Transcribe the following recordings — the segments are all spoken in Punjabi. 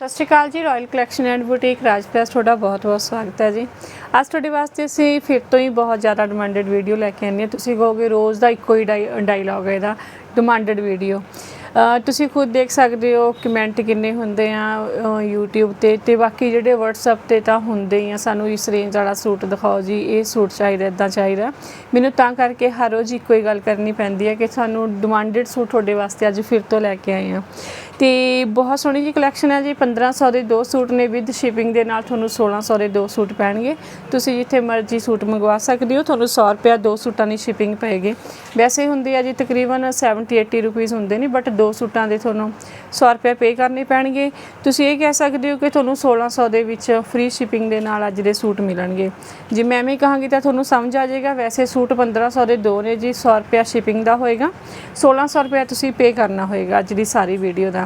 Sat Shri Akal ji royal collection and boutique Rajpress ਤੁਹਾਡਾ ਬਹੁਤ-ਬਹੁਤ ਸਵਾਗਤ ਹੈ ਜੀ। ਅੱਜ ਤੁਹਾਡੇ ਵਾਸਤੇ ਅਸੀਂ ਫਿਰ ਤੋਂ ਹੀ ਬਹੁਤ ਜ਼ਿਆਦਾ ਡਿਮਾਂਡਡ ਵੀਡੀਓ ਲੈ ਕੇ ਆਏ ਹਾਂ। ਤੁਸੀਂ ਕਹੋਗੇ ਰੋਜ਼ ਦਾ ਇੱਕੋ ਹੀ ਡਾਇਲੌਗ ਹੈ ਇਹਦਾ ਡਿਮਾਂਡਡ ਵੀਡੀਓ ਤੁਸੀਂ ਖੁਦ ਦੇਖ ਸਕਦੇ ਹੋ ਕਮੈਂਟ ਕਿੰਨੇ ਹੁੰਦੇ ਆ ਅ, YouTube ਤੇ ਤੇ ਬਾਕੀ ਜਿਹੜੇ WhatsApp ਤੇ ਤਾਂ ਹੁੰਦੇ ਹੀ ਆ। ਸਾਨੂੰ ਇਸ ਰੇਂਜ ਵਾਲਾ ਸੂਟ ਦਿਖਾਓ ਜੀ ਇਹ ਸੂਟ ਚਾਹੀਦਾ ਇਦਾਂ ਚਾਹੀਦਾ। ਮੈਨੂੰ ਤਾਂ ਕਰਕੇ ਹਰ ਰੋਜ਼ ਇੱਕੋ ਹੀ ਗੱਲ ਕਰਨੀ ਪੈਂਦੀ ਹੈ ਕਿ ਸਾਨੂੰ ਡਿਮਾਂਡਡ ਸੂਟ ਤੁਹਾਡੇ ਵਾਸਤੇ ਅੱਜ ਫਿਰ ਤੋਂ ਲੈ ਕੇ ਆਏ ਹਾਂ। ਤੇ ਬਹੁਤ ਸੋਹਣੀ ਜੀ ਕਲੈਕਸ਼ਨ ਹੈ ਜੀ। 1500 ਦੇ ਦੋ ਸੂਟ ਨੇ ਵਿਦ ਸ਼ਿਪਿੰਗ ਦੇ ਨਾਲ ਤੁਹਾਨੂੰ 1600 ਦੇ ਦੋ ਸੂਟ ਪੈਣਗੇ। ਤੁਸੀਂ ਜਿੱਥੇ ਮਰਜ਼ੀ ਸੂਟ ਮੰਗਵਾ ਸਕਦੇ ਹੋ। ਤੁਹਾਨੂੰ 100 ਰੁਪਿਆ ਦੋ ਸੂਟਾਂ ਦੀ ਸ਼ਿਪਿੰਗ ਪਏਗੀ। ਵੈਸੇ ਹੁੰਦੀ ਆ ਜੀ ਤਕਰੀਬਨ 70 80 ਰੁਪੀਸ ਹੁੰਦੇ ਨੇ ਬਟ ਦੋ ਸੂਟਾਂ ਦੇ ਤੁਹਾਨੂੰ 100 ਰੁਪਏ ਪੇ ਕਰਨੇ ਪੈਣਗੇ। ਤੁਸੀਂ ਇਹ ਕਹਿ ਸਕਦੇ ਹੋ ਕਿ ਤੁਹਾਨੂੰ 1600 ਦੇ ਵਿੱਚ ਫ੍ਰੀ ਸ਼ਿਪਿੰਗ ਦੇ ਨਾਲ ਅੱਜ ਦੇ ਸੂਟ ਮਿਲਣਗੇ। ਜੇ ਮੈਂ ਐਵੇਂ ਕਹਾਂਗੀ ਤਾਂ ਤੁਹਾਨੂੰ ਸਮਝ ਆ ਜਾਏਗਾ। ਵੈਸੇ ਸੂਟ 1500 ਦੇ ਦੋ ਨੇ ਜੀ 100 ਰੁਪਿਆ ਸ਼ਿਪਿੰਗ ਦਾ ਹੋਏਗਾ। 1600 ਰੁਪਏ ਤੁਸੀਂ ਪੇ ਕਰਨਾ ਹੋਏਗਾ ਅੱਜ ਦੀ ਸਾਰੀ ਵੀਡੀਓ ਦਾ।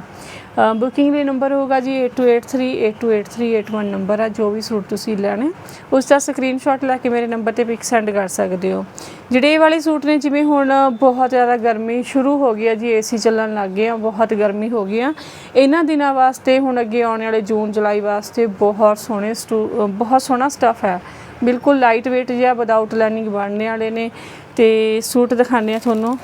ਬੁਕਿੰਗ ਲਈ ਨੰਬਰ ਹੋਊਗਾ ਜੀ 8283828381 ਨੰਬਰ ਆ, ਜੋ ਵੀ ਸੂਟ ਤੁਸੀਂ ਲੈਣੇ ਉਸ ਦਾ ਸਕਰੀਨਸ਼ਾਟ ਲੈ ਕੇ ਮੇਰੇ ਨੰਬਰ ਤੇ ਪਿਕ ਸੈਂਡ ਕਰ ਸਕਦੇ ਹੋ। ਜਿਹੜੇ ਇਹ ਵਾਲੇ ਸੂਟ ਨੇ, ਜਿਵੇਂ ਹੁਣ ਬਹੁਤ ਜ਼ਿਆਦਾ ਗਰਮੀ ਸ਼ੁਰੂ ਹੋ ਗਈ ਹੈ ਜੀ ਏਸੀ ਚੱਲਣ ਲੱਗ ਗਏ ਆ, ਬਹੁਤ ਗਰਮੀ ਹੋ ਗਈ ਆ। ਇਹਨਾਂ ਦਿਨਾਂ ਵਾਸਤੇ ਹੁਣ ਅੱਗੇ ਆਉਣ ਵਾਲੇ ਜੂਨ, ਜੁਲਾਈ ਵਾਸਤੇ ਬਹੁਤ ਸੋਹਣੇ ਸਟੂ- ਬਹੁਤ ਸੋਹਣਾ ਸਟਫ ਹੈ। ਬਿਲਕੁਲ ਲਾਈਟ weight ਜਿਹਾ ਵਿਦਆਊਟ ਲਾਈਨਿੰਗ ਬਣਨੇ ਵਾਲੇ ਨੇ, ਤੇ ਸੂਟ ਦਿਖਾਣੇ ਆ ਤੁਹਾਨੂੰ।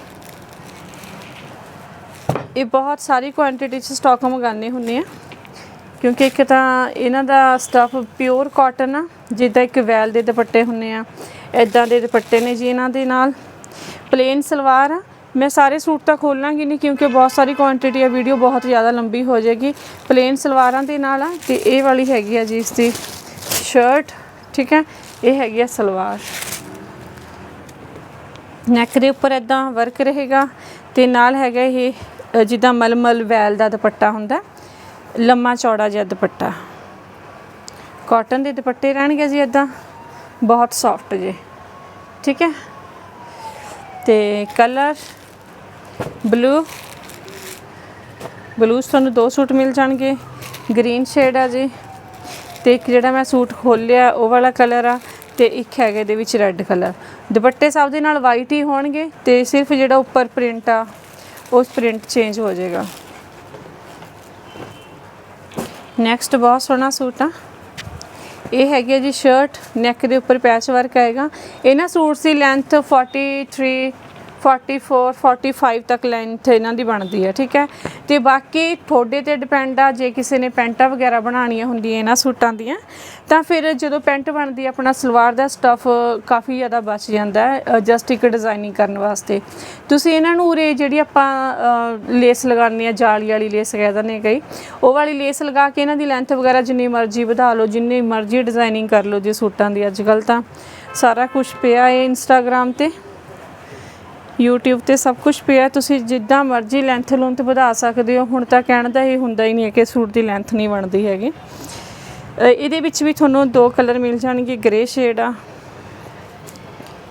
ਇਹ ਬਹੁਤ ਸਾਰੀ ਕੁਆਂਟੀਟੀ 'ਚ ਸਟਾਕ ਮੰਗਾਣੇ ਹੁੰਨੇ ਆ। ਕਿਉਂਕਿ ਇੱਕ ਤਾਂ ਇਹਨਾਂ ਦਾ ਸਟਫ ਪਿਓਰ ਕਾਟਨ ਆ, ਜਿੱਦਾਂ ਇੱਕ ਵੈਲ ਦੇ ਦੁਪੱਟੇ ਹੁੰਨੇ ਆ ਇਦਾਂ ਦੇ ਦੁਪੱਟੇ ਨੇ ਜੀ ਇਹਨਾਂ ਦੇ ਨਾਲ। ਪਲੇਨ ਸਲਵਾਰ ਆ। ਮੈਂ ਸਾਰੇ ਸੂਟ ਤਾਂ ਖੋਲਾਂਗੀ ਨਹੀਂ ਕਿਉਂਕਿ ਬਹੁਤ ਸਾਰੀ ਕੁਆਂਟੀਟੀ ਆ ਵੀਡੀਓ ਬਹੁਤ ਜ਼ਿਆਦਾ ਲੰਬੀ ਹੋ ਜਾਏਗੀ। ਪਲੇਨ ਸਲਵਾਰਾਂ ਦੇ ਨਾਲ ਆ ਤੇ ਇਹ ਵਾਲੀ ਹੈਗੀ ਆ ਜੀ ਇਸ ਦੀ ਸ਼ਰਟ ਠੀਕ ਹੈ? ਇਹ ਹੈਗੀ ਆ ਸਲਵਾਰ। ਨੈਕ ਦੇ ਉੱਪਰ ਇਦਾਂ ਵਰਕ ਰਹੇਗਾ ਤੇ ਨਾਲ ਹੈਗਾ ਇਹ ਅ, ਜਿੱਦਾਂ ਮਲਮਲ ਵੈਲ ਦਾ ਦੁਪੱਟਾ ਹੁੰਦਾ ਲੰਮਾ ਚੌੜਾ ਜਿਹਾ ਦੁਪੱਟਾ। ਕਾਟਨ ਦੇ ਦੁਪੱਟੇ ਰਹਿਣਗੇ ਜੀ ਇਦਾਂ ਬਹੁਤ ਸੌਫਟ ਜੇ ਠੀਕ ਹੈ? ਤੇ ਕਲਰ ਬਲੂ ਬਲੂ 'ਚ ਤੁਹਾਨੂੰ ਦੋ ਸੂਟ ਮਿਲ ਜਾਣਗੇ। ਗ੍ਰੀਨ ਸ਼ੇਡ ਆ ਜੀ ਤੇ ਇੱਕ ਜਿਹੜਾ ਮੈਂ ਸੂਟ ਖੋਲਿਆ ਉਹ ਵਾਲਾ ਕਲਰ ਆ ਤੇ ਇੱਕ ਹੈਗਾ ਇਹਦੇ ਵਿੱਚ ਰੈੱਡ ਕਲਰ ਦੁਪੱਟੇ ਸਭ ਦੇ ਨਾਲ ਵਾਈਟ ਹੀ ਹੋਣਗੇ ਤੇ ਸਿਰਫ ਜਿਹੜਾ ਉੱਪਰ ਪ੍ਰਿੰਟ ਆ ਉਸ ਪ੍ਰਿੰਟ ਚੇਂਜ ਹੋ ਜਾਏਗਾ। ਨੈਕਸਟ ਬਹੁਤ ਸੋਹਣਾ ਸੂਟ ਆ। ਇਹ ਹੈਗੀ ਹੈ ਜੀ ਸ਼ਰਟ ਨੈਕ ਦੇ ਉੱਪਰ ਪੈਚ ਵਰਕ ਆਏਗਾ ਇਹਨਾਂ ਸੂਟਸ ਦੀ ਲੈਂਥ 43 44 45 ਤੱਕ ਲੈਂਥ ਇਹਨਾਂ ਦੀ ਬਣਦੀ ਹੈ, ਠੀਕ ਹੈ? ਤੇ ਬਾਕੀ ਤੁਹਾਡੇ ਤੇ ਡਿਪੈਂਡ ਆ, ਜੇ ਕਿਸੇ ਨੇ ਪੈਂਟਾਂ ਵਗੈਰਾ ਬਣਾਉਣੀਆਂ ਹੁੰਦੀਆਂ ਇਹਨਾਂ ਸੂਟਾਂ ਦੀਆਂ, ਤਾਂ ਫਿਰ ਜਦੋਂ ਪੈਂਟ ਬਣਦੀ ਆਪਣਾ ਸਲਵਾਰ ਦਾ ਸਟਫ ਕਾਫੀ ਜ਼ਿਆਦਾ ਬਚ ਜਾਂਦਾ ਹੈ ਜਸਟ ਇੱਕ ਡਿਜ਼ਾਈਨਿੰਗ ਕਰਨ ਵਾਸਤੇ। ਤੁਸੀਂ ਇਹਨਾਂ ਨੂੰ ਉਰੇ ਜਿਹੜੀ ਆਪਾਂ ਲੇਸ ਲਗਾਉਂਦੇ ਆ ਜਾਲੀ ਵਾਲੀ ਲੇਸ ਕਹਿ ਦਿੰਦੇ ਆ ਕਈ, ਉਹ ਵਾਲੀ ਲੇਸ ਲਗਾ ਕੇ ਇਹਨਾਂ ਦੀ ਲੈਂਥ ਵਗੈਰਾ ਜਿੰਨੀ ਮਰਜ਼ੀ ਵਧਾ ਲਓ, ਜਿੰਨੀ ਮਰਜ਼ੀ ਡਿਜ਼ਾਈਨਿੰਗ ਕਰ ਲਓ ਜੇ ਸੂਟਾਂ ਦੀ। ਅੱਜ ਕੱਲ ਤਾਂ ਸਾਰਾ ਕੁਝ ਪਿਆ ਹੈ ਇੰਸਟਾਗ੍ਰam ਤੇ। YouTube ਤੇ ਸਭ ਕੁਝ ਪਿਆ ਤੁਸੀਂ ਜਿੱਦਾਂ ਮਰਜ਼ੀ ਲੈਂਥ ਲੂੰਥ ਵਧਾ ਸਕਦੇ ਹੋ। ਹੁਣ ਤਾਂ ਕਹਿਣ ਦਾ ਇਹ ਹੁੰਦਾ ਹੀ ਨਹੀਂ ਹੈ ਕਿ ਸੂਟ ਦੀ ਲੈਂਥ ਨਹੀਂ ਬਣਦੀ ਹੈਗੀ। ਇਹਦੇ ਵਿੱਚ ਵੀ ਤੁਹਾਨੂੰ ਦੋ ਕਲਰ ਮਿਲ ਜਾਣਗੇ ਗ੍ਰੇ ਸ਼ੇਡ ਆ।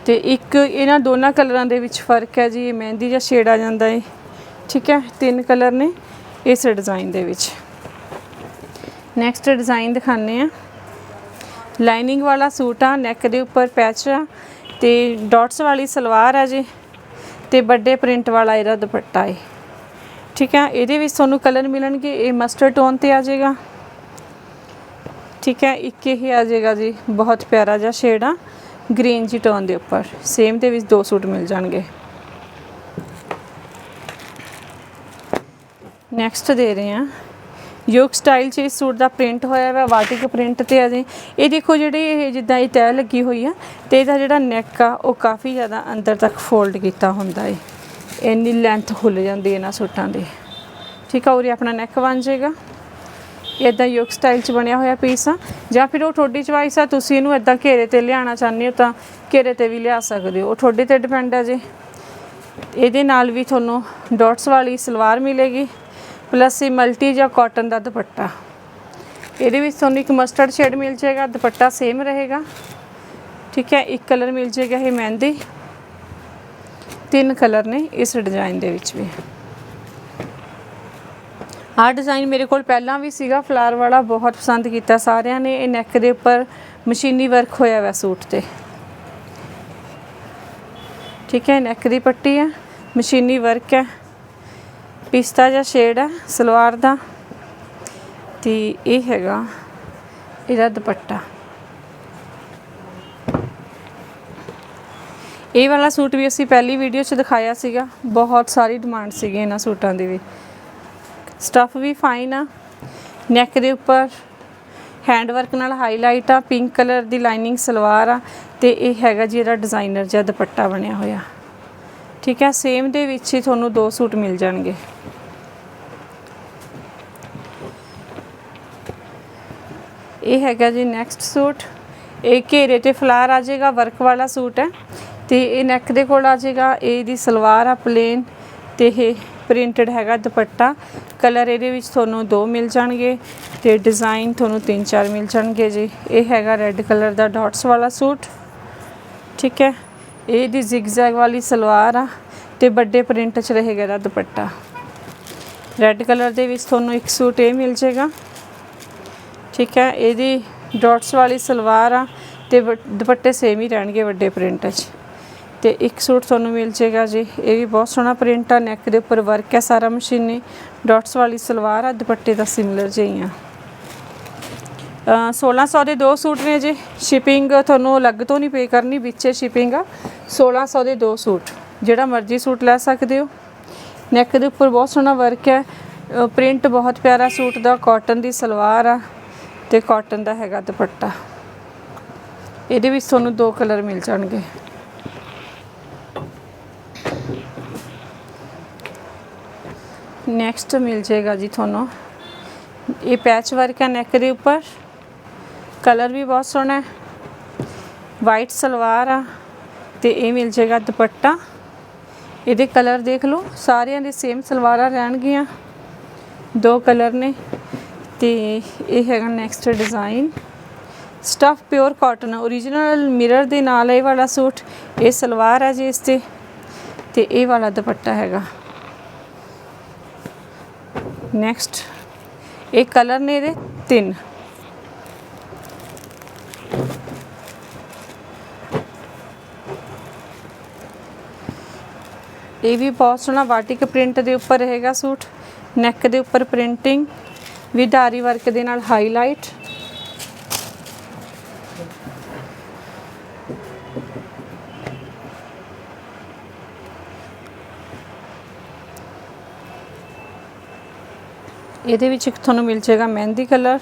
ਤੇ ਇੱਕ ਇਹਨਾਂ ਦੋਨਾਂ ਕਲਰਾਂ ਦੇ ਵਿੱਚ ਫ਼ਰਕ ਹੈ ਜੀ ਮਹਿੰਦੀ ਜਾਂ ਸ਼ੇਡ ਆ ਜਾਂਦਾ ਹੈ ਠੀਕ ਹੈ, ਤਿੰਨ ਕਲਰ ਨੇ ਇਸ ਡਿਜ਼ਾਈਨ ਦੇ ਵਿੱਚ। ਨੈਕਸਟ ਡਿਜ਼ਾਈਨ ਦਿਖਾਣੇ ਆ ਲਾਈਨਿੰਗ ਵਾਲਾ ਸੂਟ ਆ ਨੈਕ ਦੇ ਉੱਪਰ ਪੈਚ ਆ। ਤੇ ਡਾਟਸ ਵਾਲੀ ਸਲਵਾਰ ਆ ਜੀ। ਤੇ ਵੱਡੇ ਪ੍ਰਿੰਟ ਵਾਲਾ ਇਹਦਾ ਦੁਪੱਟਾ ਹੈ ਠੀਕ ਹੈ, ਇਹਦੇ ਵਿੱਚ ਤੁਹਾਨੂੰ ਕਲਰ ਮਿਲਣਗੇ, ਇਹ ਮਸਟਰਡ ਟੋਨ ਤੇ ਆ ਜਾਏਗਾ। ਠੀਕ ਹੈ, ਇੱਕ ਇਹ ਆ ਜਾਏਗਾ ਜੀ, ਬਹੁਤ ਪਿਆਰਾ ਜਿਹਾ ਸ਼ੇਡ ਆ ਗ੍ਰੀਨ ਜੀ ਟੋਨ ਦੇ ਉੱਪਰ। ਸੇਮ ਦੇ ਵਿੱਚ ਦੋ ਸੂਟ ਮਿਲ ਜਾਣਗੇ। ਨੈਕਸਟ ਦੇ ਰਹੇ ਹਾਂ। ਯੋਗ ਸਟਾਈਲ 'ਚ ਇਸ ਸੂਟ ਦਾ ਪ੍ਰਿੰਟ ਹੋਇਆ ਹੋਇਆ ਵਾਟਿਕ ਪ੍ਰਿੰਟ ਤੇ ਆ ਜੀ। ਇਹ ਦੇਖੋ ਜਿਹੜੀ ਇਹ ਜਿੱਦਾਂ ਇਹ ਤਹਿ ਲੱਗੀ ਹੋਈ ਆ, ਤੇ ਇਹਦਾ ਜਿਹੜਾ ਨੈਕ ਆ, ਉਹ ਕਾਫੀ ਜ਼ਿਆਦਾ ਅੰਦਰ ਤੱਕ ਫੋਲਡ ਕੀਤਾ ਹੁੰਦਾ ਹੈ ਇੰਨੀ ਲੈਂਥ ਖੁੱਲ ਜਾਂਦੀ ਇਹਨਾਂ ਸੂਟਾਂ ਦੀ। ਠੀਕ ਆ, ਉਰੇ ਆਪਣਾ ਨੈਕ ਬਣ ਜਾਏਗਾ। ਇਦਾਂ ਯੋਗ ਸਟਾਈਲ 'ਚ ਬਣਿਆ ਹੋਇਆ ਪੀਸ ਆ। ਜਾਂ ਫਿਰ ਉਹ ਤੁਹਾਡੀ ਚੁਆਇਸ ਆ, ਤੁਸੀਂ ਇਹਨੂੰ ਇਦਾਂ ਘੇਰੇ ਤੇ ਲਿਆਉਣਾ ਚਾਹੁੰਦੇ ਹੋ ਤਾਂ ਘੇਰੇ ਤੇ ਵੀ ਲਿਆ ਸਕਦੇ ਹੋ। ਉਹ ਤੁਹਾਡੇ ਤੇ ਡਿਪੈਂਡ ਆ ਜੀ। ਇਹਦੇ ਨਾਲ ਵੀ ਤੁਹਾਨੂੰ ਡਾਟਸ ਵਾਲੀ ਸਲਵਾਰ ਮਿਲੇਗੀ। ਪਲੱਸ ਇਹ ਮਲਟੀ ਜਾਂ ਕਾਟਨ ਦਾ ਦੁਪੱਟਾ। ਇਹਦੇ ਵਿੱਚ ਤੁਹਾਨੂੰ ਇੱਕ ਮਸਟਰਡ ਸ਼ੇਡ ਮਿਲ ਜਾਏਗਾ, ਦੁਪੱਟਾ ਸੇਮ ਰਹੇਗਾ। ਠੀਕ ਹੈ, ਇੱਕ ਕਲਰ ਮਿਲ ਜਾਏਗਾ ਇਹ ਮਹਿੰਦੀ। ਤਿੰਨ ਕਲਰ ਨੇ ਇਸ ਡਿਜ਼ਾਈਨ ਦੇ ਵਿੱਚ ਵੀ। ਆਹ ਡਿਜ਼ਾਈਨ ਮੇਰੇ ਕੋਲ ਪਹਿਲਾਂ ਵੀ ਸੀਗਾ ਫਲਾਰ ਵਾਲਾ ਬਹੁਤ ਪਸੰਦ ਕੀਤਾ ਸਾਰਿਆਂ ਨੇ। ਇਹ ਨੈਕ ਦੇ ਉੱਪਰ ਮਸ਼ੀਨੀ ਵਰਕ ਹੋਇਆ ਹੋਇਆ ਸੂਟ ਤੇ। ਠੀਕ ਹੈ ਨੈਕ ਦੀ ਪੱਟੀ ਹੈ, ਮਸ਼ੀਨੀ ਵਰਕ ਹੈ। ਪਿਸਤਾ ਜਾਂ ਸ਼ੇਡ ਹੈ ਸਲਵਾਰ ਦਾ ਤੇ ਇਹ ਹੈਗਾ, ਇਹਦਾ ਦੁਪੱਟਾ। ਇਹ ਵਾਲਾ ਸੂਟ ਵੀ ਅਸੀਂ ਪਹਿਲੀ ਵੀਡੀਓ 'ਚ ਦਿਖਾਇਆ ਸੀਗਾ, ਬਹੁਤ ਸਾਰੀ ਡਿਮਾਂਡ ਸੀਗੀ ਇਹਨਾਂ ਸੂਟਾਂ ਦੀ ਵੀ। ਸਟੱਫ ਵੀ ਫਾਈਨ ਆ ਨੈਕ ਦੇ ਉੱਪਰ ਹੈਂਡ ਵਰਕ ਨਾਲ ਹਾਈਲਾਈਟ ਆ ਪਿੰਕ ਕਲਰ ਦੀ ਲਾਈਨਿੰਗ ਸਲਵਾਰ ਆ ਤੇ ਇਹ ਹੈਗਾ ਜੀ ਇਹਦਾ ਡਿਜ਼ਾਈਨਰ ਜਿਹਾ ਦੁਪੱਟਾ ਬਣਿਆ ਹੋਇਆ। ਠੀਕ ਹੈ ਸੇਮ ਦੇ ਵਿੱਚ ਹੀ ਤੁਹਾਨੂੰ ਦੋ ਸੂਟ ਮਿਲ ਜਾਣਗੇ। ਇਹ ਹੈਗਾ ਜੀ ਨੈਕਸਟ ਸੂਟ। ਇਹ ਘੇਰੇ ਤੇ ਫਲਾਰ ਆ ਜਾਏਗਾ ਵਰਕ ਵਾਲਾ ਸੂਟ ਹੈ। ਤੇ ਇਹ ਨੈਕ ਦੇ ਕੋਲ ਆ ਜਾਏਗਾ, ਇਹ ਦੀ ਸਲਵਾਰ ਆ ਪਲੇਨ ਤੇ ਇਹ ਪ੍ਰਿੰਟਡ ਹੈਗਾ ਦੁਪੱਟਾ। ਕਲਰ ਇਹਦੇ ਵਿੱਚ ਤੁਹਾਨੂੰ ਦੋ ਮਿਲ ਜਾਣਗੇ ਤੇ ਡਿਜ਼ਾਈਨ ਤੁਹਾਨੂੰ ਤਿੰਨ ਚਾਰ ਮਿਲ ਜਾਣਗੇ ਜੀ। ਇਹ ਹੈਗਾ ਰੈੱਡ ਕਲਰ ਦਾ ਡਾਟਸ ਵਾਲਾ ਸੂਟ। ਠੀਕ ਹੈ। ਇਹ ਦੀ ਜ਼ਿਗਜ਼ੈਗ ਵਾਲੀ ਸਲਵਾਰ ਆ ਤੇ ਵੱਡੇ ਪ੍ਰਿੰਟ 'ਚ ਰਹੇਗਾ ਇਹਦਾ ਦੁਪੱਟਾ। ਰੈੱਡ ਕਲਰ ਦੇ ਵਿੱਚ ਤੁਹਾਨੂੰ ਇੱਕ ਸੂਟ ਇਹ ਮਿਲ ਜਾਏਗਾ। ਠੀਕ ਹੈ, ਇਹਦੀ ਡਾਟਸ ਵਾਲੀ ਸਲਵਾਰ ਆ ਤੇ ਵ- ਦੁਪੱਟੇ ਸੇਮ ਹੀ ਰਹਿਣਗੇ ਵੱਡੇ ਪ੍ਰਿੰਟ 'ਚ। ਤੇ ਇੱਕ ਸੂਟ ਤੁਹਾਨੂੰ ਮਿਲ ਜਾਏਗਾ ਜੀ, ਇਹ ਵੀ ਬਹੁਤ ਸੋਹਣਾ ਪ੍ਰਿੰਟ ਆ ਨੈਕ ਦੇ ਉੱਪਰ ਵਰਕ ਹੈ ਸਾਰਾ ਮਸ਼ੀਨੀ। ਡਾਟਸ ਵਾਲੀ ਸਲਵਾਰ ਆ, ਦੁਪੱਟੇ ਦਾ ਸਿਮਿਲਰ ਹੀ ਆ 1600 ਦੇ ਦੋ ਸੂਟ ਨੇ ਜੀ। ਸ਼ਿਪਿੰਗ ਤੁਹਾਨੂੰ ਅਲੱਗ ਤੋਂ ਨਹੀਂ ਪੇ ਕਰਨੀ, ਵਿੱਚੇ ਸ਼ਿਪਿੰਗ ਆ। 1600 ਦੇ ਦੋ ਸੂਟ। ਜਿਹੜਾ ਮਰਜ਼ੀ ਸੂਟ ਲੈ ਸਕਦੇ ਹੋ। ਨੈਕ ਦੇ ਉੱਪਰ ਬਹੁਤ ਸੋਹਣਾ ਵਰਕ ਹੈ। ਪ੍ਰਿੰਟ ਬਹੁਤ ਪਿਆਰਾ ਸੂਟ ਦਾ ਕਾਟਨ ਦੀ ਸਲਵਾਰ ਆ ਤੇ ਕਾਟਨ ਦਾ ਹੈਗਾ ਦੁਪੱਟਾ। ਇਹਦੇ ਵਿੱਚ ਤੁਹਾਨੂੰ ਦੋ ਕਲਰ ਮਿਲ ਜਾਣਗੇ। ਨੈਕਸਟ ਮਿਲ ਜਾਏਗਾ ਜੀ ਤੁਹਾਨੂੰ। ਇਹ ਪੈਚ ਵਰਕ ਹੈ ਨੈਕ ਦੇ ਉੱਪਰ। ਕਲਰ ਵੀ ਬਹੁਤ ਸੋਹਣਾ ਹੈ। ਵਾਈਟ ਸਲਵਾਰ ਆ ਤੇ ਇਹ ਮਿਲ ਜਾਏਗਾ ਦੁਪੱਟਾ। ਇਹਦੇ ਕਲਰ ਦੇਖ ਲਓ, ਸਾਰਿਆਂ ਦੇ ਸੇਮ ਸਲਵਾਰਾਂ ਰਹਿਣਗੀਆਂ। ਦੋ ਕਲਰ ਨੇ ਤੇ ਇਹ ਹੈਗਾ next design stuff pure cotton origignal mirror ਦੇ ਨਾਲ ਇਹ ਵਾਲਾ ਸੂਟ, ਇਹ ਸਲਵਾਰ ਹੈ ਜੀ ਇਸ ਤੇ ਤੇ ਇਹ ਵਾਲਾ ਦੁਪੱਟਾ ਹੈਗਾ। ਨੈਕਸਟ ਇਹ ਕਲਰ ਨੇ ਇਹਦੇ ਤਿੰਨ। ਇਹ ਵੀ ਬਹੁਤ ਸੋਹਣਾ ਵਾਟਿਕ ਪ੍ਰਿੰਟ ਦੇ ਉੱਪਰ ਹੈਗਾ ਸੂਟ ਨੈਕ ਦੇ ਉੱਪਰ ਪ੍ਰਿੰਟਿੰਗ ਵੀ ਆਰੀ ਵਰਕ ਦੇ ਨਾਲ ਹਾਈਲਾਈਟ ਇਹਦੇ ਵਿੱਚ ਇੱਕ ਤੁਹਾਨੂੰ ਮਿਲ ਜਾਏਗਾ ਮਹਿੰਦੀ ਕਲਰ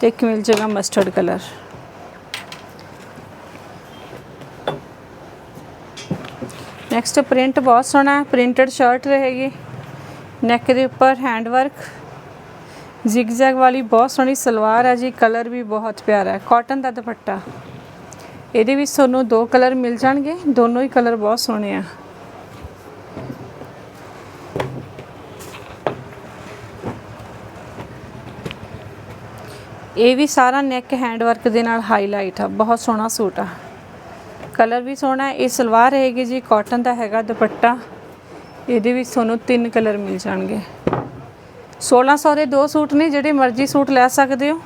ਤੇ ਇੱਕ ਮਿਲ ਜਾਏਗਾ ਮਸਟਰਡ ਕਲਰ। ਨੈਕਸਟ ਪ੍ਰਿੰਟ ਬਹੁਤ ਸੋਹਣਾ ਹੈ ਪ੍ਰਿੰਟਡ ਸ਼ਰਟ ਰਹੇਗੀ। ਨੈਕ ਦੇ ਉੱਪਰ ਹੈਂਡ ਵਰਕ ਜ਼ਿਗਜ਼ੈਗ ਵਾਲੀ ਬਹੁਤ ਸੋਹਣੀ ਸਲਵਾਰ ਹੈ ਜੀ ਕਲਰ ਵੀ ਬਹੁਤ ਪਿਆਰਾ ਹੈ ਕਾਟਨ ਦਾ ਦੁਪੱਟਾ। ਇਹਦੇ ਵਿੱਚ ਤੁਹਾਨੂੰ ਦੋ ਕਲਰ ਮਿਲ ਜਾਣਗੇ, ਦੋਨੋਂ ਹੀ ਕਲਰ ਬਹੁਤ ਸੋਹਣੇ ਆ। ਇਹ ਵੀ ਸਾਰਾ ਨੈਕ ਹੈਂਡ ਵਰਕ ਦੇ ਨਾਲ ਹਾਈਲਾਈਟ ਆ, ਬਹੁਤ ਸੋਹਣਾ ਸੂਟ ਆ। ਕਲਰ ਵੀ ਸੋਹਣਾ ਇਹ ਸਲਵਾਰ ਰਹੇਗੀ ਜੀ ਕਾਟਨ ਦਾ ਹੈਗਾ ਦੁਪੱਟਾ। ਇਹਦੇ ਵਿੱਚ ਤੁਹਾਨੂੰ ਤਿੰਨ ਕਲਰ ਮਿਲ ਜਾਣਗੇ। 1600 ਦੇ ਦੋ ਸੂਟ ਨੇ, ਜਿਹੜੇ ਮਰਜ਼ੀ ਸੂਟ ਲੈ ਸਕਦੇ ਹੋ।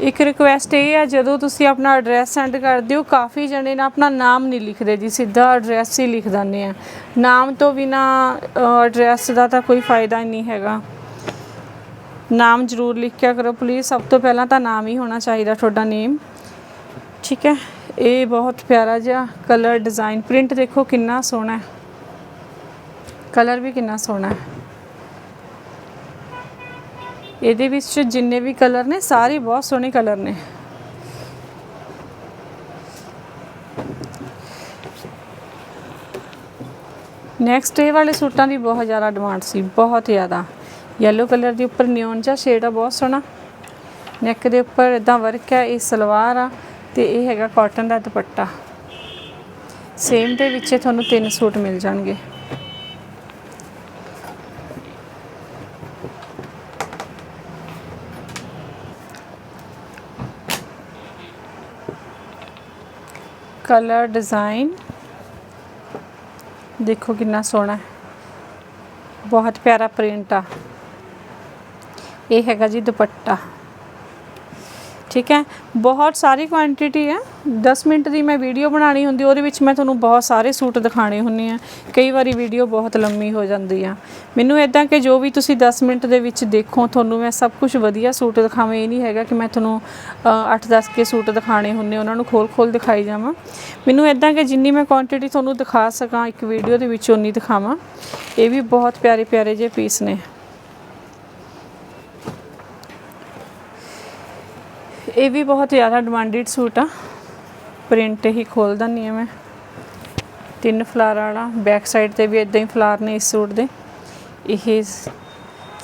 ਇੱਕ ਰਿਕੁਐਸਟ ਇਹ ਹੈ, ਜਦੋਂ ਤੁਸੀਂ ਆਪਣਾ ਐਡਰੈਸ ਸੈਂਡ ਕਰਦੇ ਹੋ ਕਾਫੀ ਜਣੇ ਨਾ ਆਪਣਾ ਨਾਮ ਨਹੀਂ ਲਿਖਦੇ ਜੀ, ਸਿੱਧਾ ਐਡਰੈਸ ਹੀ ਲਿਖ ਦਿੰਦੇ ਆ। ਨਾਮ ਤੋਂ ਬਿਨਾ ਐਡਰੈਸ ਦਾ ਤਾਂ ਕੋਈ ਫਾਇਦਾ ਹੀ ਨਹੀਂ ਹੈਗਾ। ਨਾਮ ਜ਼ਰੂਰ ਲਿਖਿਆ ਕਰੋ ਪਲੀਜ਼ ਸਭ ਤੋਂ ਪਹਿਲਾਂ ਤਾਂ ਨਾਮ ਹੀ ਹੋਣਾ ਚਾਹੀਦਾ ਤੁਹਾਡਾ ਨੇਮ ਠੀਕ ਹੈ? ਇਹ ਬਹੁਤ ਪਿਆਰਾ ਜਿਹਾ ਕਲਰ ਡਿਜ਼ਾਈਨ ਪ੍ਰਿੰਟ ਦੇਖੋ ਕਿੰਨਾ ਸੋਹਣਾ ਹੈ। ਕਲਰ ਵੀ ਕਿੰਨਾ ਸੋਹਣਾ ਹੈ। ਇਹਦੇ ਵਿੱਚ ਜਿੰਨੇ ਵੀ ਕਲਰ ਨੇ, ਸਾਰੇ ਬਹੁਤ ਸੋਹਣੇ ਕਲਰ ਨੇ। ਨੈਕਸਟ ਇਹ ਵਾਲੇ ਸੂਟਾਂ ਦੀ ਬਹੁਤ ਜ਼ਿਆਦਾ ਡਿਮਾਂਡ ਸੀ। ਬਹੁਤ ਜ਼ਿਆਦਾ। ਯੈਲੋ ਕਲਰ ਦੇ ਉੱਪਰ ਨਿਓਨ ਜਿਹਾ ਸ਼ੇਡ ਆ, ਬਹੁਤ ਸੋਹਣਾ। ਨੈਕ ਦੇ ਉੱਪਰ ਇਦਾਂ ਵਰਕ ਹੈ ਇਹ ਸਲਵਾਰ ਆ ਤੇ ਇਹ ਹੈਗਾ ਕਾਟਨ ਦਾ ਦੁਪੱਟਾ। ਸੇਮ ਦੇ ਵਿੱਚ ਤੁਹਾਨੂੰ ਤਿੰਨ ਸੂਟ ਮਿਲ ਜਾਣਗੇ। ਕਲਰ ਡਿਜ਼ਾਈਨ ਦੇਖੋ ਕਿੰਨਾ ਸੋਹਣਾ ਹੈ। ਬਹੁਤ ਪਿਆਰਾ ਪ੍ਰਿੰਟ ਆ। ਇਹ ਹੈਗਾ ਜੀ ਦੁਪੱਟਾ। ਠੀਕ ਹੈ? ਬਹੁਤ ਸਾਰੀ ਕੁਆਂਟੀਟੀ ਹੈ। 10 ਮਿੰਟ ਦੀ ਮੈਂ ਵੀਡੀਓ ਬਣਾਣੀ ਹੁੰਦੀ, ਉਹਦੇ ਵਿੱਚ ਮੈਂ ਤੁਹਾਨੂੰ ਬਹੁਤ ਸਾਰੇ ਸੂਟ ਦਿਖਾਣੇ ਹੁੰਨੇ ਆ। ਕਈ ਵਾਰੀ ਵੀਡੀਓ ਬਹੁਤ ਲੰਮੀ ਹੋ ਜਾਂਦੀ ਆ। ਮੈਨੂੰ ਇਦਾਂ ਕਿ ਜੋ ਵੀ ਤੁਸੀਂ 10 ਮਿੰਟ ਦੇ ਵਿੱਚ ਦੇਖੋ, ਤੁਹਾਨੂੰ ਮੈਂ ਸਭ ਕੁਝ ਵਧੀਆ ਸੂਟ ਦਿਖਾਵਾਂ। ਇਹ ਨਹੀਂ ਹੈਗਾ ਕਿ ਮੈਂ ਤੁਹਾਨੂੰ 8-10 ਕੇ ਸੂਟ ਦਿਖਾਣੇ ਹੁੰਨੇ ਉਹਨਾਂ ਨੂੰ ਖੋਲ-ਖੋਲ ਦਿਖਾਈ ਜਾਵਾਂ। ਮੈਨੂੰ ਇਦਾਂ ਕਿ ਜਿੰਨੀ ਮੈਂ ਕੁਆਂਟੀਟੀ ਤੁਹਾਨੂੰ ਦਿਖਾ ਸਕਾਂ, ਇੱਕ ਵੀਡੀਓ ਦੇ ਵਿੱਚ ਉਨੀ ਦਿਖਾਵਾਂ। ਇਹ ਵੀ ਬਹੁਤ ਪਿਆਰੇ ਪਿਆਰੇ ਜਿਹੇ ਪੀਸ ਨੇ। ਇਹ ਵੀ ਬਹੁਤ ਜ਼ਿਆਦਾ ਡਿਮਾਂਡਡ ਸੂਟ ਆ। ਪ੍ਰਿੰਟ ਹੀ ਖੋਲ ਦਿੰਦੀ ਆ ਮੈਂ। ਤਿੰਨ ਫਲਾਰ ਵਾਲਾ ਬੈਕ ਸਾਈਡ ਤੇ ਵੀ ਇਦਾਂ ਹੀ ਫਲਾਰ ਨੇ ਇਸ ਸੂਟ ਦੇ। ਇਹ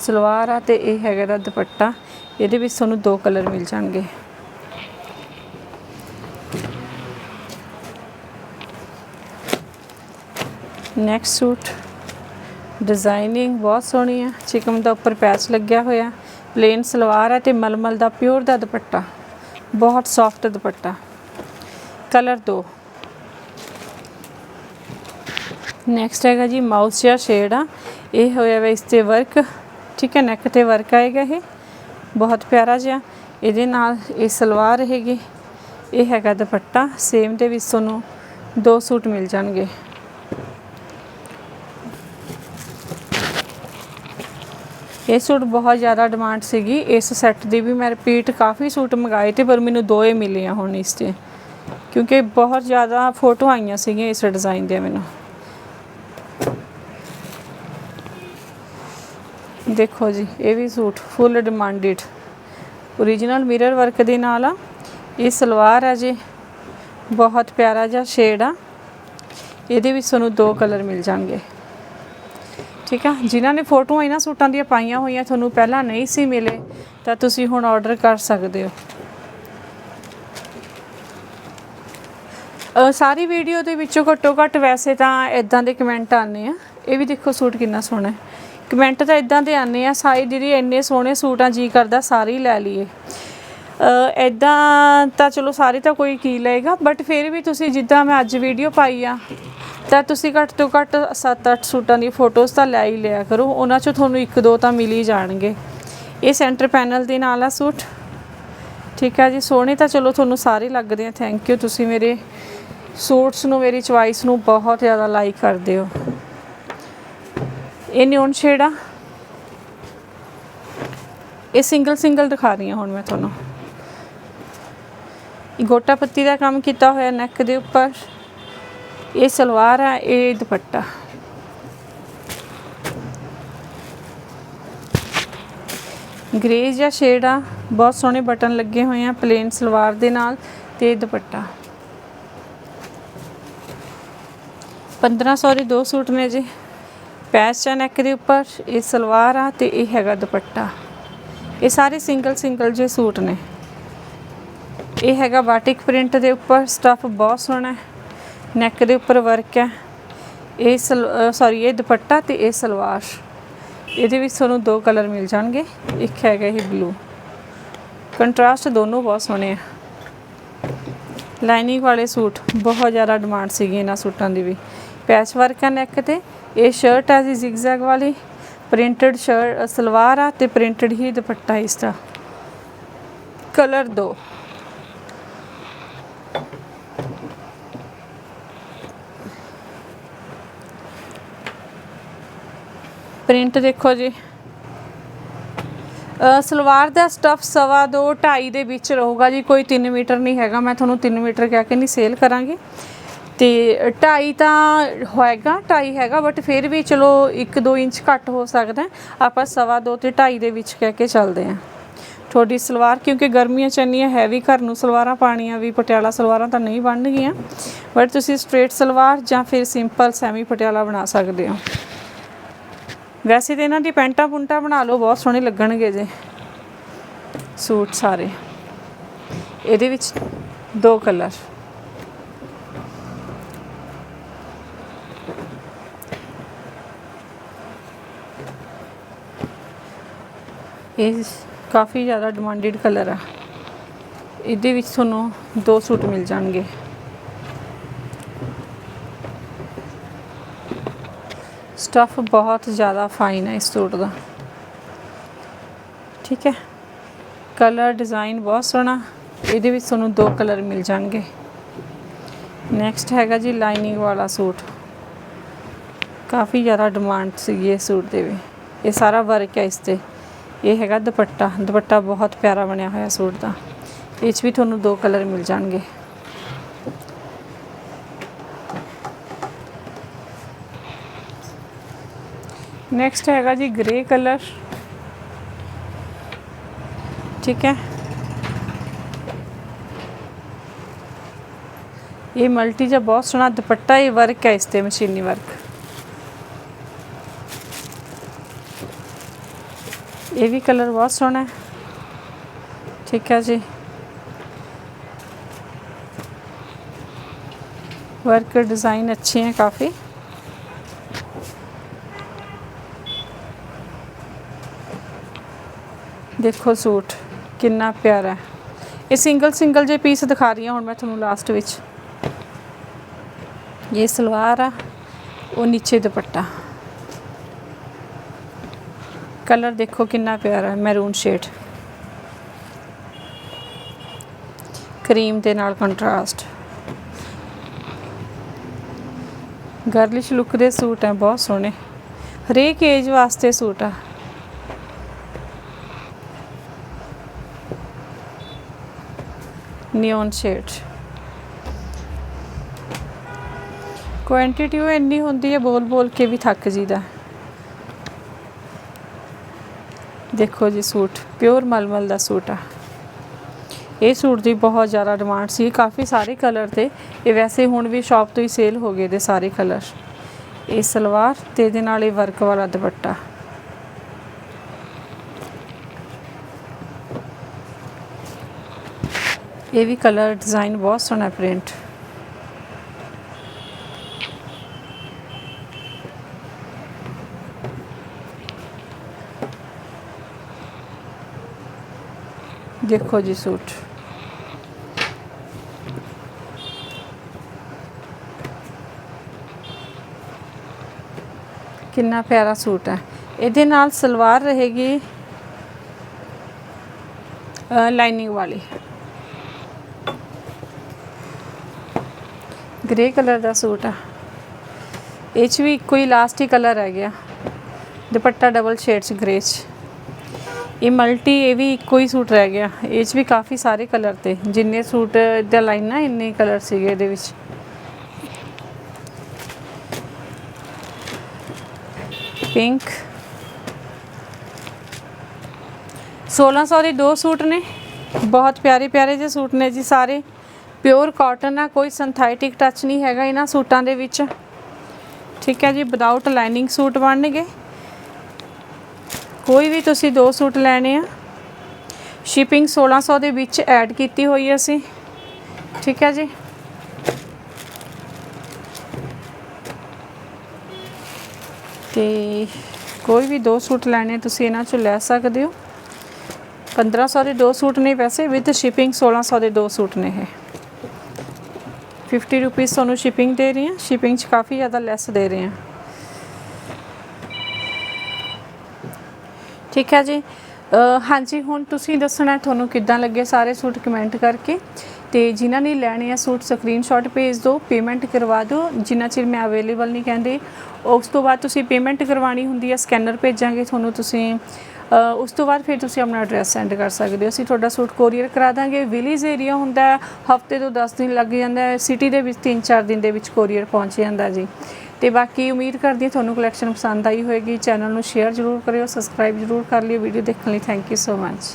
ਸਲਵਾਰ ਆ ਤੇ ਇਹ ਹੈਗਾ ਦਾ ਦੁਪੱਟਾ। ਇਹਦੇ ਵਿੱਚ ਤੁਹਾਨੂੰ ਦੋ ਕਲਰ ਮਿਲ ਜਾਣਗੇ। ਨੈਕਸਟ ਸੂਟ ਡਿਜ਼ਾਈਨਿੰਗ ਬਹੁਤ ਸੋਹਣੀ ਆ। ਚਿਕਮ ਦਾ ਉੱਪਰ ਪੈਚ ਲੱਗਿਆ ਹੋਇਆ। ਪਲੇਨ ਸਲਵਾਰ ਹੈ ਤੇ ਮਲਮਲ ਦਾ ਪਿਓਰ ਦਾ ਦੁਪੱਟਾ। ਬਹੁਤ ਸੌਫਟ ਦੁਪੱਟਾ। ਕਲਰ ਦੋ। ਨੈਕਸਟ ਹੈਗਾ ਜੀ ਮਾਊਸ ਜਿਹਾ ਸ਼ੇਡ ਆ। ਇਹ ਹੋਇਆ ਵਾ ਇਸ ਤੇ ਵਰਕ ਠੀਕ ਹੈ ਨੈਕ ਤੇ ਵਰਕ ਆਏਗਾ ਇਹ। ਬਹੁਤ ਪਿਆਰਾ ਜਿਹਾ। ਇਹਦੇ ਨਾਲ ਇਹ ਸਲਵਾਰ ਹੈਗੀ। ਇਹ ਹੈਗਾ ਦੁਪੱਟਾ। ਸੇਮ ਦੇ ਵਿੱਚ ਤੁਹਾਨੂੰ ਦੋ ਸੂਟ ਮਿਲ ਜਾਣਗੇ। ਇਹ ਸੂਟ ਬਹੁਤ ਜ਼ਿਆਦਾ ਡਿਮਾਂਡ ਸੀਗੀ। ਇਸ ਸੈੱਟ ਦੀ ਵੀ ਮੈਂ ਰਿਪੀਟ ਕਾਫੀ ਸੂਟ ਮੰਗਾਏ ਤੇ ਪਰ ਮੈਨੂੰ ਦੋ ਹੀ ਮਿਲੇ ਆ ਹੁਣ ਇਸ ਤੇ। ਕਿਉਂਕਿ ਬਹੁਤ ਜ਼ਿਆਦਾ ਫੋਟੋ ਆਈਆਂ ਸੀਗੀਆਂ ਇਸ ਡਿਜ਼ਾਈਨ ਦੇ ਮੈਨੂੰ। ਦੇਖੋ ਜੀ, ਇਹ ਵੀ suit full demanded origignal mirror work ਦੇ ਨਾਲ ਆ। ਇਹ ਸਲਵਾਰ ਆ ਜੀ। ਬਹੁਤ ਪਿਆਰਾ ਜਿਹਾ ਸ਼ੇਡ ਆ। ਇਹਦੇ ਵਿੱਚ ਤੁਹਾਨੂੰ ਦੋ ਕਲਰ ਮਿਲ ਜਾਣਗੇ। ਠੀਕ ਆ? ਜਿਨ੍ਹਾਂ ਨੇ ਫੋਟੋਆਂ ਇਹਨਾਂ ਸੂਟਾਂ ਦੀਆਂ ਪਾਈਆਂ ਹੋਈਆਂ ਤੁਹਾਨੂੰ ਪਹਿਲਾਂ ਨਹੀਂ ਸੀ ਮਿਲੇ, ਤਾਂ ਤੁਸੀਂ ਹੁਣ ਆਰਡਰ ਕਰ ਸਕਦੇ ਹੋ। ਸਾਰੀ ਵੀਡੀਓ ਦੇ ਵਿੱਚੋਂ ਘੱਟੋ ਘੱਟ ਵੈਸੇ ਤਾਂ ਇਦਾਂ ਦੇ ਕਮੈਂਟ ਆਨੇ ਆ। ਇਹ ਵੀ ਦੇਖੋ ਸੂਟ ਕਿੰਨਾ ਸੋਹਣਾ ਹੈ। ਕਮੈਂਟ ਤਾਂ ਇਦਾਂ ਦੇ ਆਨੇ ਆ, ਸਾਈ ਦੀਦੀ, ਇੰਨੇ ਸੋਹਣੇ ਸੂਟ ਆ, ਜੀ ਕਰਦਾ, ਸਾਰੇ ਹੀ ਲੈ ਲਈਏ। ਇਦਾਂ ਤਾਂ ਚਲੋ ਸਾਰੇ ਤਾਂ ਕੋਈ ਕੀ ਲਏਗਾ ਬਟ ਫਿਰ ਵੀ ਤੁਸੀਂ ਜਿੱਦਾਂ ਮੈਂ ਅੱਜ ਵੀਡੀਓ ਪਾਈ ਆ ਤਾਂ ਤੁਸੀਂ ਘੱਟ ਤੋਂ ਘੱਟ 7-8 ਸੂਟਾਂ ਦੀ ਫੋਟੋਜ਼ ਤਾਂ ਲੈ ਹੀ ਲਿਆ ਕਰੋ। ਉਹਨਾਂ ਚੋਂ ਤੁਹਾਨੂੰ ਇੱਕ ਦੋ ਤਾਂ ਮਿਲ ਹੀ ਜਾਣਗੇ। ਇਹ ਸੈਂਟਰ ਪੈਨਲ ਦੇ ਨਾਲ ਆ ਸੂਟ। ਠੀਕ ਹੈ ਜੀ, ਸੋਹਣੇ ਤਾਂ ਚਲੋ ਤੁਹਾਨੂੰ ਸਾਰੇ ਲੱਗਦੇ ਆ। ਥੈਂਕ ਯੂ ਤੁਸੀਂ ਮੇਰੇ ਸੂਟਸ ਨੂੰ, ਮੇਰੀ ਚੁਆਇਸ ਨੂੰ ਬਹੁਤ ਜ਼ਿਆਦਾ ਲਾਈਕ ਕਰਦੇ ਹੋ। ਇਹ ਨਿਊਨ ਸ਼ੇਡ ਆ। ਇਹ ਸਿੰਗਲ ਸਿੰਗਲ ਦਿਖਾ ਰਹੀ ਹਾਂ ਹੁਣ ਮੈਂ ਤੁਹਾਨੂੰ। ਇਹ ਗੋਟਾ ਪੱਤੀ ਦਾ ਕੰਮ ਕੀਤਾ ਹੋਇਆ ਨੈਕ ਦੇ ਉੱਪਰ। ਇਹ ਸਲਵਾਰ ਆ, ਇਹ ਦੁਪੱਟਾ। ਗ੍ਰੇ ਜਾਂ ਸ਼ੇਡ ਆ, ਬਹੁਤ ਸੋਹਣੇ ਬਟਨ ਲੱਗੇ ਹੋਏ ਆ ਪਲੇਨ ਸਲਵਾਰ ਦੇ ਨਾਲ ਤੇ ਦੁਪੱਟਾ। 1500 ਦੇ ਦੋ ਸੂਟ ਨੇ ਜੀ। ਪੈਚ ਆ ਨੈਕ ਦੇ ਉੱਪਰ, ਇਹ ਸਲਵਾਰ ਆ ਤੇ ਇਹ ਹੈਗਾ ਦੁਪੱਟਾ। ਇਹ ਸਾਰੇ ਸਿੰਗਲ ਸਿੰਗਲ ਜੇ ਸੂਟ ਨੇ। ਇਹ ਹੈਗਾ ਬਾਟਿਕ ਪ੍ਰਿੰਟ ਦੇ ਉੱਪਰ ਸਟਫ ਬਹੁਤ ਸੋਹਣਾ ਹੈ। ਨੈਕ ਦੇ ਉੱਪਰ ਵਰਕ ਹੈ। ਇਹ ਸੌਰੀ ਇਹ ਦੁਪੱਟਾ ਤੇ ਇਹ ਸਲਵਾਰ। ਇਹਦੇ ਵਿੱਚ ਤੁਹਾਨੂੰ ਦੋ ਕਲਰ ਮਿਲ ਜਾਣਗੇ। ਇੱਕ ਹੈਗਾ ਇਹ ਬਲੂ ਕੰਟਰਾਸਟ ਦੋਨੋਂ ਬਹੁਤ ਸੋਹਣੇ ਆ। ਲਾਈਨਿੰਗ ਵਾਲੇ ਸੂਟ ਬਹੁਤ ਜ਼ਿਆਦਾ ਡਿਮਾਂਡ ਸੀਗੀ ਇਹਨਾਂ ਸੂਟਾਂ ਦੀ ਵੀ। ਪੈਚ ਵਰਕ ਹੈ ਨੈਕ ਤੇ। ਇਹ ਸ਼ਰਟ ਹੈ ਜੀ ਜ਼ਿਗਜ਼ੈਗ ਵਾਲੀ। ਪ੍ਰਿੰਟਡ ਸ਼ਰਟ ਸਲਵਾਰ ਆ ਤੇ ਪ੍ਰਿੰਟਡ ਹੀ ਦੁਪੱਟਾ ਇਸ ਦਾ। ਕਲਰ ਦੋ। ਪ੍ਰਿੰਟ ਦੇਖੋ ਜੀ। ਸਲਵਾਰ ਦਾ ਸਟਫ ਸਵਾ ਦੋ, ਢਾਈ ਦੇ ਵਿੱਚ ਰਹੂਗਾ ਜੀ, ਕੋਈ 3 ਮੀਟਰ ਨਹੀਂ ਹੈਗਾ। ਮੈਂ ਤੁਹਾਨੂੰ 3 ਮੀਟਰ ਕਹਿ ਕੇ ਨਹੀਂ ਸੇਲ ਕਰਾਂਗੀ। ਤੇ ਢਾਈ ਤਾਂ ਹੋਏਗਾ, ਢਾਈ ਹੈਗਾ ਬਟ ਫਿਰ ਵੀ ਚਲੋ 1-2 ਇੰਚ ਘੱਟ ਹੋ ਸਕਦਾ ਆਪਾਂ ਸਵਾ ਦੋ ਤੇ ਢਾਈ ਦੇ ਵਿੱਚ ਕਹਿ ਕੇ ਚੱਲਦੇ ਹਾਂ। ਤੁਹਾਡੀ ਸਲਵਾਰ, ਕਿਉਂਕਿ ਗਰਮੀਆਂ ਚ ਇੰਨੀਆਂ ਹੈਵੀ ਘਰ ਨੂੰ ਸਲਵਾਰਾਂ ਪਾਣੀਆਂ ਵੀ ਪਟਿਆਲਾ ਸਲਵਾਰਾਂ ਤਾਂ ਨਹੀਂ ਬਣਨਗੀਆਂ। ਬਟ ਤੁਸੀਂ ਸਟ੍ਰੇਟ ਸਲਵਾਰ ਜਾਂ ਫਿਰ ਸਿੰਪਲ ਸੈਮੀ ਪਟਿਆਲਾ ਬਣਾ ਸਕਦੇ ਹੋ। ਵੈਸੇ ਤੇ ਇਹਨਾਂ ਦੀ ਪੈਂਟਾਂ ਪੁੰਟਾਂ ਬਣਾ ਲਓ, ਬਹੁਤ ਸੋਹਣੇ ਲੱਗਣਗੇ ਜੇ। ਸੂਟ ਸਾਰੇ। ਇਹਦੇ ਵਿੱਚ ਦੋ ਕਲਰ। ਇਹ ਕਾਫੀ ਜ਼ਿਆਦਾ ਡਿਮਾਂਡਡ ਕਲਰ ਆ। ਇਹਦੇ ਵਿੱਚ ਤੁਹਾਨੂੰ ਦੋ ਸੂਟ ਮਿਲ ਜਾਣਗੇ। ਸਟਫ ਬਹੁਤ ਜ਼ਿਆਦਾ ਫਾਈਨ ਹੈ ਇਸ ਸੂਟ ਦਾ। ਠੀਕ ਹੈ? ਕਲਰ ਡਿਜ਼ਾਈਨ ਬਹੁਤ ਸੋਹਣਾ। ਇਹਦੇ ਵਿੱਚ ਤੁਹਾਨੂੰ ਦੋ ਕਲਰ ਮਿਲ ਜਾਣਗੇ। ਨੈਕਸਟ ਹੈਗਾ ਜੀ ਲਾਈਨਿੰਗ ਵਾਲਾ ਸੂਟ। ਕਾਫੀ ਜ਼ਿਆਦਾ ਡਿਮਾਂਡ ਸੀਗੀ ਇਹ ਸੂਟ ਦੇ ਵੀ। ਇਹ ਸਾਰਾ ਵਰਕ ਹੈ ਇਸ ਤੇ। ਇਹ ਹੈਗਾ ਦੁਪੱਟਾ। ਦੁਪੱਟਾ ਬਹੁਤ ਪਿਆਰਾ ਬਣਿਆ ਹੋਇਆ ਸੂਟ ਦਾ। ਇਹ 'ਚ ਵੀ ਤੁਹਾਨੂੰ ਦੋ ਕਲਰ ਮਿਲ ਜਾਣਗੇ। ਨੈਕਸਟ ਹੈਗਾ ਜੀ ਗ੍ਰੇ ਕਲਰ ਠੀਕ ਹੈ ਇਹ ਮਲਟੀ ਜਿਹਾ ਬਹੁਤ ਸੋਹਣਾ ਦੁਪੱਟਾ ਇਹ ਵਰਕ ਹੈ ਇਸ ਤੇ ਮਸ਼ੀਨੀ ਵਰਕ ਇਹ ਵੀ ਕਲਰ ਬਹੁਤ ਸੋਹਣਾ ਹੈ ਠੀਕ ਹੈ ਜੀ वर्क डिज़ाइन अच्छे हैं काफ़ी ਦੇਖੋ ਸੂਟ, ਕਿੰਨਾ ਪਿਆਰਾ ਹੈ। ਇਹ ਸਿੰਗਲ ਸਿੰਗਲ ਜੇ ਪੀਸ ਦਿਖਾ ਰਹੀ ਹਾਂ ਹੁਣ ਮੈਂ ਤੁਹਾਨੂੰ ਲਾਸਟ ਵਿੱਚ। ਇਹ ਸਲਵਾਰ ਆ, ਉਹ ਨੀਚੇ ਦੁਪੱਟਾ। ਕਲਰ ਦੇਖੋ ਕਿੰਨਾ ਪਿਆਰਾ ਹੈ ਮੈਰੂਨ ਸ਼ੇਡ ਕਰੀਮ ਦੇ ਨਾਲ ਕੰਟਰਾਸਟ ਗਰਲਿਸ਼ ਲੁੱਕ ਦੇ ਸੂਟ ਹੈ, ਬਹੁਤ ਸੋਹਣੇ। ਹਰੇਕ ਏਜ ਵਾਸਤੇ ਸੂਟ ਆ। ਨਿਓਨ ਸ਼ੇਡ ਕੁਆਂਟੀਟੀ ਉਹ ਇੰਨੀ ਹੁੰਦੀ ਹੈ, ਬੋਲ ਬੋਲ ਕੇ ਵੀ ਥੱਕ ਜੀਦਾ ਦੇਖੋ ਜੀ ਸੂਟ ਪਿਓਰ ਮਲਮਲ ਦਾ ਸੂਟ ਆ। ਇਹ ਸੂਟ ਦੀ ਬਹੁਤ ਜ਼ਿਆਦਾ ਡਿਮਾਂਡ ਸੀ, ਕਾਫੀ ਸਾਰੇ ਕਲਰ ਤੇ। ਇਹ ਵੈਸੇ ਹੁਣ ਵੀ ਸ਼ਾਪ ਤੋਂ ਹੀ ਸੇਲ ਹੋ ਗਏ ਦੇ ਸਾਰੇ ਕਲਰ ਇਹ ਸਲਵਾਰ ਤੇ ਇਹਦੇ ਨਾਲ ਇਹ ਵਰਕ ਵਾਲਾ ਦੁਪੱਟਾ। ਇਹ ਵੀ ਕਲਰ ਡਿਜ਼ਾਈਨ ਬਹੁਤ ਸੋਹਣਾ ਪ੍ਰਿੰਟ ਦੇਖੋ ਜੀ ਸੂਟ। ਕਿੰਨਾ ਪਿਆਰਾ ਸੂਟ ਹੈ। ਇਹਦੇ ਨਾਲ ਸਲਵਾਰ ਰਹੇਗੀ ਲਾਈਨਿੰਗ ਵਾਲੀ। ਗ੍ਰੇ ਕਲਰ ਦਾ ਸੂਟ ਆ। ਇਹ 'ਚ ਵੀ ਇੱਕੋ ਹੀ ਲਾਸਟ ਹੀ ਕਲਰ ਰਹਿ ਗਿਆ। ਦੁਪੱਟਾ ਡਬਲ ਸ਼ੇਡ ਚ ਗ੍ਰੇ ਚ। ਇਹ ਮਲਟੀ ਇਹ ਵੀ ਇੱਕੋ ਹੀ ਸੂਟ ਰਹਿ ਗਿਆ। ਇਹ 'ਚ ਵੀ ਕਾਫੀ ਸਾਰੇ ਕਲਰ ਤੇ। ਜਿੰਨੇ ਸੂਟ ਦਾ ਲਾਈਨ ਨਾ ਇੰਨੇ ਕਲਰ ਸੀਗੇ ਇਹਦੇ ਵਿੱਚ। ਪਿੰਕ 1600 ਦੇ ਦੋ ਸੂਟ ਨੇ। ਬਹੁਤ ਪਿਆਰੇ ਪਿਆਰੇ ਜਿਹੇ ਸੂਟ ਨੇ ਜੀ ਸਾਰੇ। ਪਿਓਰ ਕਾਟਨ ਆ, ਕੋਈ ਸਿੰਥੈਟਿਕ ਟੱਚ ਨਹੀਂ ਹੈਗਾ ਇਹਨਾਂ ਸੂਟਾਂ ਦੇ ਵਿੱਚ। ਠੀਕ ਹੈ ਜੀ ਵਿਦਆਊਟ ਲਾਈਨਿੰਗ ਸੂਟ ਬਣਨਗੇ। ਕੋਈ ਵੀ ਤੁਸੀਂ ਦੋ ਸੂਟ ਲੈਣੇ ਆ। ਸ਼ਿਪਿੰਗ 1600 ਦੇ ਵਿੱਚ ਐਡ ਕੀਤੀ ਹੋਈ ਹੈ ਅਸੀਂ। ਠੀਕ ਹੈ ਜੀ। ਤੇ ਕੋਈ ਵੀ ਦੋ ਸੂਟ ਲੈਣੇ ਤੁਸੀਂ ਇਹਨਾਂ ਚੋਂ ਲੈ ਸਕਦੇ ਹੋ। 1500 ਦੇ ਦੋ ਸੂਟ ਨੇ ਵੈਸੇ ਵਿਦ ਸ਼ਿਪਿੰਗ 1600 ਦੇ ਦੋ ਸੂਟ ਨੇ ਇਹ। 50 ਰੁਪਏ ਤੁਹਾਨੂੰ ਸ਼ਿਪਿੰਗ ਦੇ ਰਹੀ ਹਾਂ। ਸ਼ਿਪਿੰਗ 'ਚ ਕਾਫੀ ਜ਼ਿਆਦਾ ਲੈਸ ਦੇ ਰਹੇ ਹਾਂ। ਠੀਕ ਹੈ ਜੀ। ਹਾਂਜੀ, ਹੁਣ ਤੁਸੀਂ ਦੱਸਣਾ ਤੁਹਾਨੂੰ ਕਿੱਦਾਂ ਲੱਗੇ ਸਾਰੇ ਸੂਟ ਕਮੈਂਟ ਕਰਕੇ। ਤੇ ਜਿਨ੍ਹਾਂ ਨੇ ਲੈਣੇ ਆ ਸੂਟ ਸਕਰੀਨਸ਼ਾਟ ਭੇਜ ਦਿਓ ਪੇਮੈਂਟ ਕਰਵਾ ਦਿਓ। ਜਿੰਨਾ ਚਿਰ ਮੈਂ ਅਵੇਲੇਬਲ ਨਹੀਂ ਕਹਿੰਦੇ, ਉਸ ਤੋਂ ਬਾਅਦ ਤੁਸੀਂ ਪੇਮੈਂਟ ਕਰਵਾਣੀ ਹੁੰਦੀ ਹੈ ਸਕੈਨਰ ਭੇਜਾਂਗੇ, ਤੁਹਾਨੂੰ ਤੁਸੀਂ ਉਸ ਤੋਂ ਬਾਅਦ ਫਿਰ ਤੁਸੀਂ ਆਪਣਾ ਐਡਰੈਸ ਸੈਂਡ ਕਰ ਸਕਦੇ ਹੋ। ਅਸੀਂ ਤੁਹਾਡਾ ਸੂਟ ਕੋਰੀਅਰ ਕਰਾ ਦਾਂਗੇ। ਵਿਲੇਜ ਏਰੀਆ ਹੁੰਦਾ ਹਫ਼ਤੇ ਤੋਂ 10 ਦਿਨ ਲੱਗ ਜਾਂਦਾ ਹੈ। ਸਿਟੀ ਦੇ ਵਿੱਚ 3-4 ਦਿਨ ਦੇ ਵਿੱਚ ਕੋਰੀਅਰ ਪਹੁੰਚ ਜਾਂਦਾ ਜੀ। ਤੇ ਬਾਕੀ ਉਮੀਦ ਕਰਦੀ ਹਾਂ ਤੁਹਾਨੂੰ ਕਲੈਕਸ਼ਨ ਪਸੰਦ ਆਈ ਹੋਵੇਗੀ ਚੈਨਲ ਨੂੰ ਸ਼ੇਅਰ ਜ਼ਰੂਰ ਕਰਿਓ ਸਬਸਕ੍ਰਾਈਬ ਜ਼ਰੂਰ ਕਰ ਲਿਓ। ਵੀਡੀਓ ਦੇਖਣ ਲਈ ਥੈਂਕ ਯੂ ਸੋ ਮਚ